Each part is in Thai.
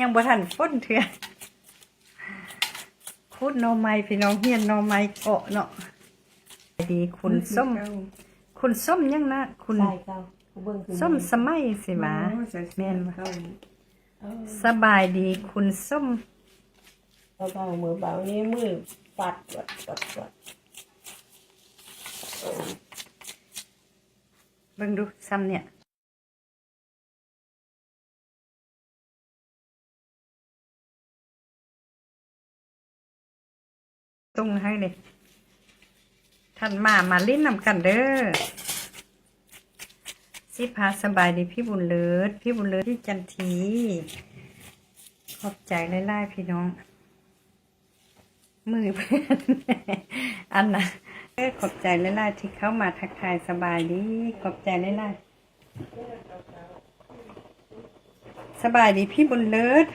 ยังบ่ทันฟ้นเถื่อคุดหนอไม้พี่น้องเฮียนหนอไม้เกาะเนาะดีคุณส้ม คุณส้มยังนะคุณใส่เก้ากูเบิ่งคือส้มสมัยสิหมาแม่นบ่เข้าสบายดีคุณส้มเบาๆมือเบานี่มือปัดปัดปัดปัดเบิ่งดูซ้ำเนี่ย ตรงให้เลยท่านมามาลิ้นนำกันเด้อสิพาสบายดีพี่บุญเลิศพี่บุญเลิศที่จันทีขอบใจไล่ๆพี่น้อง มือเพื่อนอันนะเออขอบใจไล่ๆที่เข้ามาทักทายสบายดี ขอบใจไล่ๆสบายดีพี่บุญเลิศ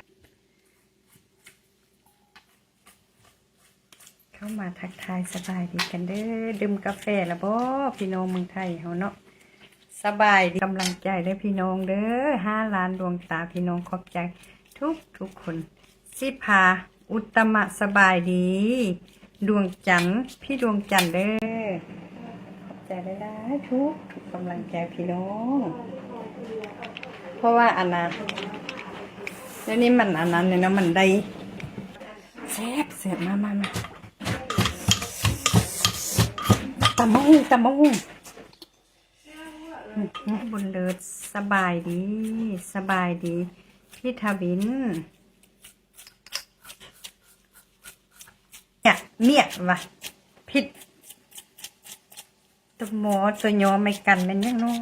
เข้ามา ทักทายสบายดีกันเด้อดื่มกาแฟแล้วบ่พี่น้องเมืองไทยเฮาเนาะสบายดีกำลังใจเด้อพี่น้องเด้อห้าล้านดวงตาพี่น้องขอบใจทุกทุกคนสิพาอุตมะสบายดี ดวงจันทร์พี่ดวงจันทร์เด้อขอบใจได้ได้ทุกทุกกำลังใจพี่น้อง เพราะว่าอันนั้นแล้วนี่มันอันนั้นเนี่ยเนาะมันได้แซ่บแซ่บมามามา ตำมะฮุ่งตำมะฮุ่งบนเลิศสบายดี สบายดี พี่ทวิน เนี่ยเมียวะผิดตัวหมอตัวยอไม่กันแมันยังน้อ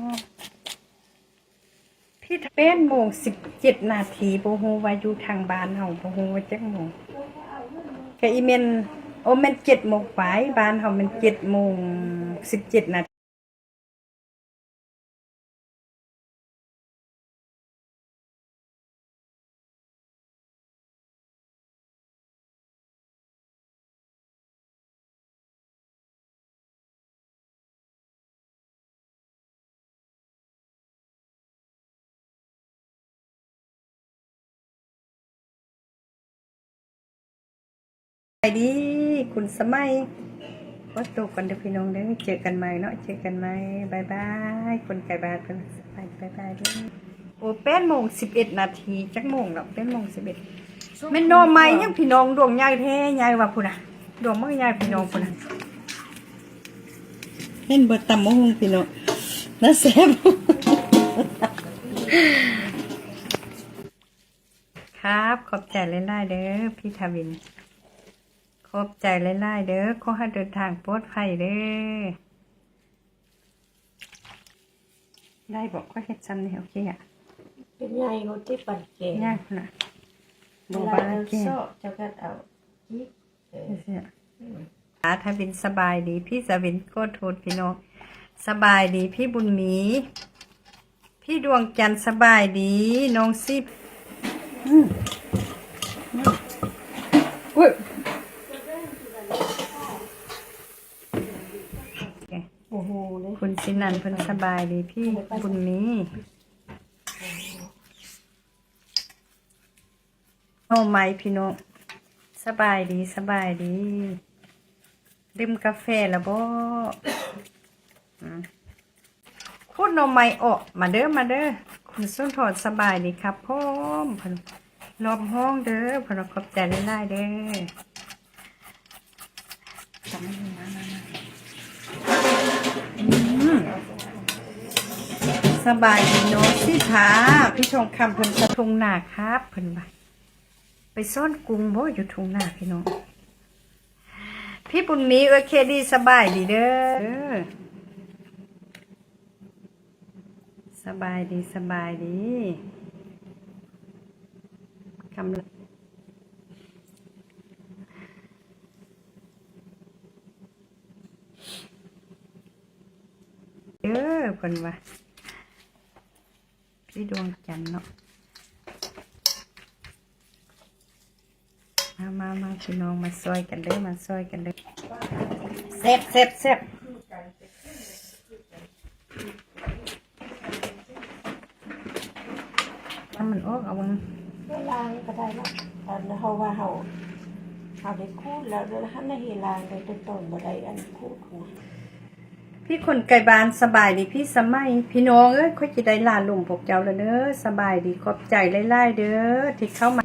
พี่ทเป็นโมงสิบเจ็ดนาทีโบฮูวายูทางบ้านเฮาโบฮูว่าจักโมงก็อีเมน โอเมนเจ็ดโมงไปบ้านเขามันเจ็ดโมงสิบเจ็ดนาทีไปดี คุณสมัยวัดตกกันเด้อพี่น้องเด้อเจอกันใหม่เนาะเจอกันใหม่บายบายคนไก่บาทเป็นสบายบายบายเด้อโอ้เป็นโมงสิบเอ็ดนาทีจักโมงหรอกเป็นโมงสิบเอ็ดแม่นโนไม้ยังพี่น้องดวงใหญ่แท้ใหญ่ว่าพุ่นน่ะดวงมันใหญ่พี่น้องพุ่นน่ะเล่นเบิดตำมะฮุงพี่น้องน่าแซ่บครับขอบใจหลายๆเด้อพี่ทวินข อบใจหลายๆเด้อขอให้เดินทางปลอดภัยเด้อได้บอกก็เฮ็ดซ้ำนี่โอเคอะเป็นใหญ่กว่าที่ปัดเก่งยากนะบเวอกลาว่าเราเก่งโซ่เจ้าก็เอาจิ๊กเออเสียอาทวินสบายดีพี่สวินก็โทษพี่น้องสบายดีพี่บุญมีพี่ดวงจันทร์สบายดีน้องซิบอืมอุ้ย โอ้โหเลยคุณสินันเพิ่นสบายดีพี่บุญมีโอ้ไม่พี่น้องสบายดีสบายดี ดื่มกาแฟแล้วบ่อืมคุณเอาไม้ออกมาเด้อมาเด้อคุณส้นถอดสบายดีครับพ่อมเพิ่นรอบห้องเด้อเพิ่นขอบใจหลายๆเด้อจำไม่ได้มามามาอืม สบายดีเนาะสิขาพี่ชงคำเพิ่นสะทุงหนาครับเพิ่นว่าไปซ่อนกรุงบ่อยู่ทุงหนาพี่น้องพี่บุญมีโอเคดีสบายดีเด้อสบายดีสบายดีกำลังเด้อเพิ่นว่า พี่ดวงจันทร์เนาะมามามาพี่น้องมาซอยกันเด้อมาซอยกันเด้อเซ็บเซ็บเซ็บมาำมันออกเอามันเวลางก็ได้ละตอนเฮาว่าเฮาเฮาได้คูดแล้วเดี๋ยวหันในเฮลางได้ต้นต้นบ่ได้อันคูดนะ พี่คนไก่บานสบายดีพี่สมัย พี่น้องเอ้ยค่อยจะได้ลาลุงพวกเจ้าแล้วเด้อสบายดีขอบใจไล่ๆเด้อที่เข้ามา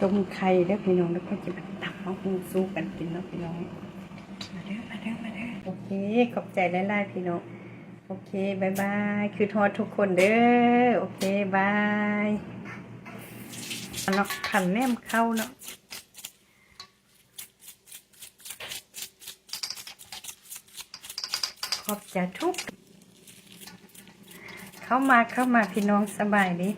ต้มไข่เด้อพี่น้องแล้วก็จะมาตักมาหุงสู้กันกินเนาะพี่น้องมาเด้อมาเด้อมาเด้อโอเคขอบใจไล่ๆพี่น้องโอเคบายบายคือทอดทุกคนเด้อโอเคบายเนาะขันแนมเข้าเนาะ ขอบใจทุก เข้ามาเข้ามาพี่น้องสบายดี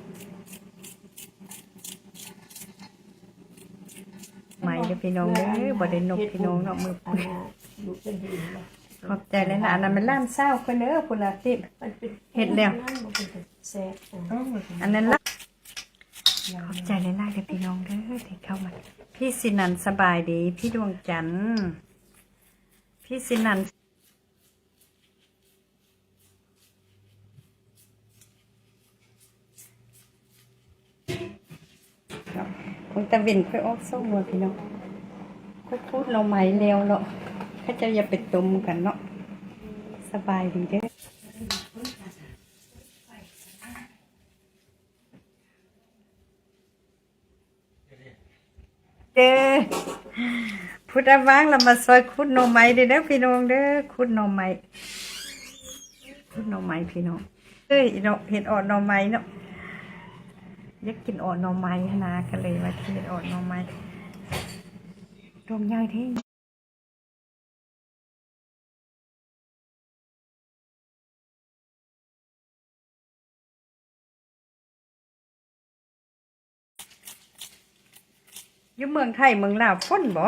ใหม่เด้อพี่น้องเด้อบ่ได้นกพี่น้องเนาะมืออัปืนนน่ะอยู่เป็นหินบ่ขอบใจเลยนะอันนั้นมันล่ามเศร้าคนเด้อพุ่นละที่มันเป็นเฮ็ดแล้วนั่นบ่เป็นแซ่บอะอันนั้นละขอบใจเลยนะเด้อพี่น้องเด้อที่เข้ามา พี่สินันสบายดี พี่ดวงจันทร์พี่สินัน งตะเวนค่อยออกส้มวัวพี่น้องค่อยพูดเราไหมแล้วเนาะเขาจะอย่าไปตุมกันเนาะสบายดีเด้อเด้อพุทธว่างเรามาซอยคุดหน่อไม้เด้อเด้อพี่น้องเด้อคุดหน่อไม้คุดหน่อไม้พี่น้องเอ้ยเนาะเห็นออดหน่อไม้เนาะ อยากกินออดหน่อไม้นะก็เลยว่าเห็นออดหน่อไม้ตรงใหญ่เท่อยู่เมืองไทยเมืองลาวฝนบ่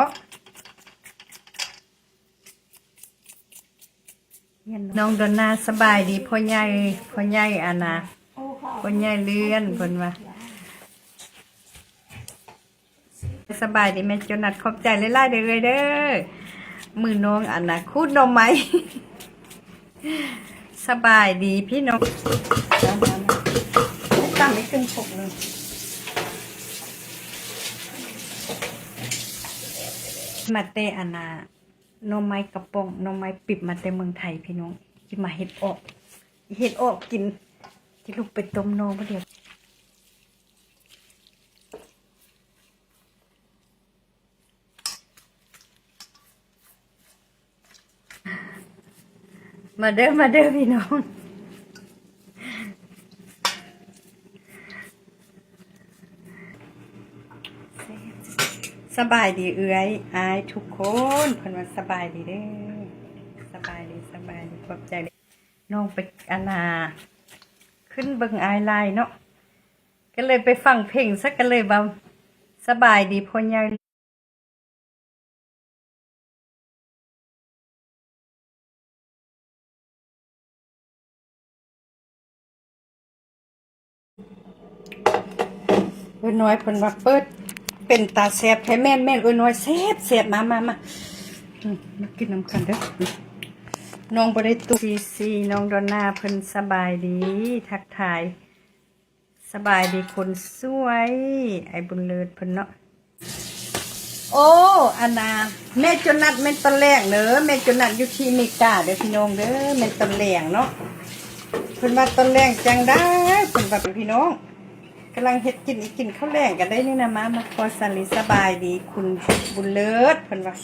น้องดอนนาสบายดีพ่อใหญ่พ่อใหญ่อานาโอ้ค่ะพ่อใหญ่เลื่อนเพิ่นว่า สบายดีแม่จนัดขอบใจหลายๆเด้อเด้อมือน้องอานาคูดนมไหม สบายดีพี่น้องตั้งไม่ขึ้นปกเลยมาเตอานาหนมไม้กระป๋องนมไม้ปิบมาแต่เมืองไทยพี่น้องที่มาเห็ดออก เห็ดออกกินที่ลูกไปต้มนองประเดี๋ยว มาเด้อมาเด้อพี่น้องสบายดีเอื้อยอายทุกคนเพิ่นว่าสบายดีเด้อสบายดีสบายดีขอบใจเด้อน้องไปอานาขึ้นเบิ่งอายไลน์เนาะก็เลยไปฟังเพลงสักกันเลยว่าสบายดีพ่อใหญ่ เอ้ยน้อยเพิ่นว่าเปิด เป็นตาแซ่บแท้แม่นแม่นเอ้ยน้อยแซ่บแซ่บมามามามากินน้ำกันเด้อน้องบริตุซีซีน้องดอนนาเพิ่นสบายดี ทักทาย สบายดีคนสวย ไอ้บุญเลิศเพิ่นเนาะโอ้อันา แม่จนนัดแม่ตอนแรกเด้อแม่จนนัดอยู่ที่เมริกาเด้อพี่น้องเด้อแม่ตอนแรกเนาะเพิ่นว่าตอนแรกจังได้เพิ่นว่าพี่น้อง กำลังเฮ็ดกินอีกกินข้าวแรงกันได้นี่นะมามาคอสันลิสบายดี คุณบุญเลิศเพิ่นว่า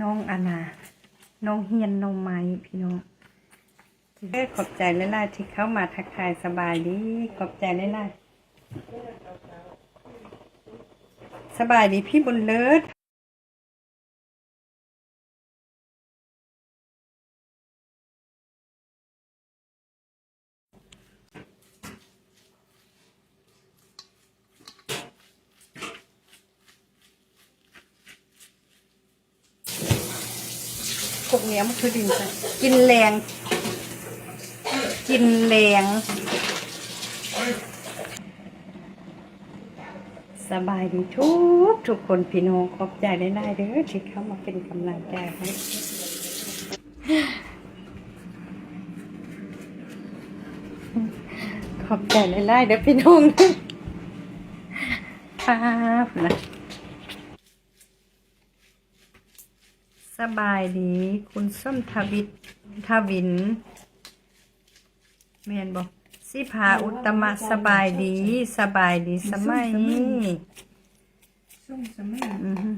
น้องอาณาน้องเฮียนน้องไม้พี่น้องเด้อขอบใจหลายๆที่เข้ามาทักทายสบายดี ขอบใจหลายๆสบายดีพี่บุญเลิศ พวกเนี้ยมันคือดินกินแรง กินแรงสบายดีทุกทุกคนพี่น้องขอบใจได้ได้เด้อที่เข้ามาเป็นกำลังใจให้ขอบใจหลายๆเด้อพี่น้องป้าบนะ สบายดี คุณส้มทวิตทวินแม่นบอกสิพาอุตตมะสบายดี สบายดีสมัยส่งสมัย อือฮึ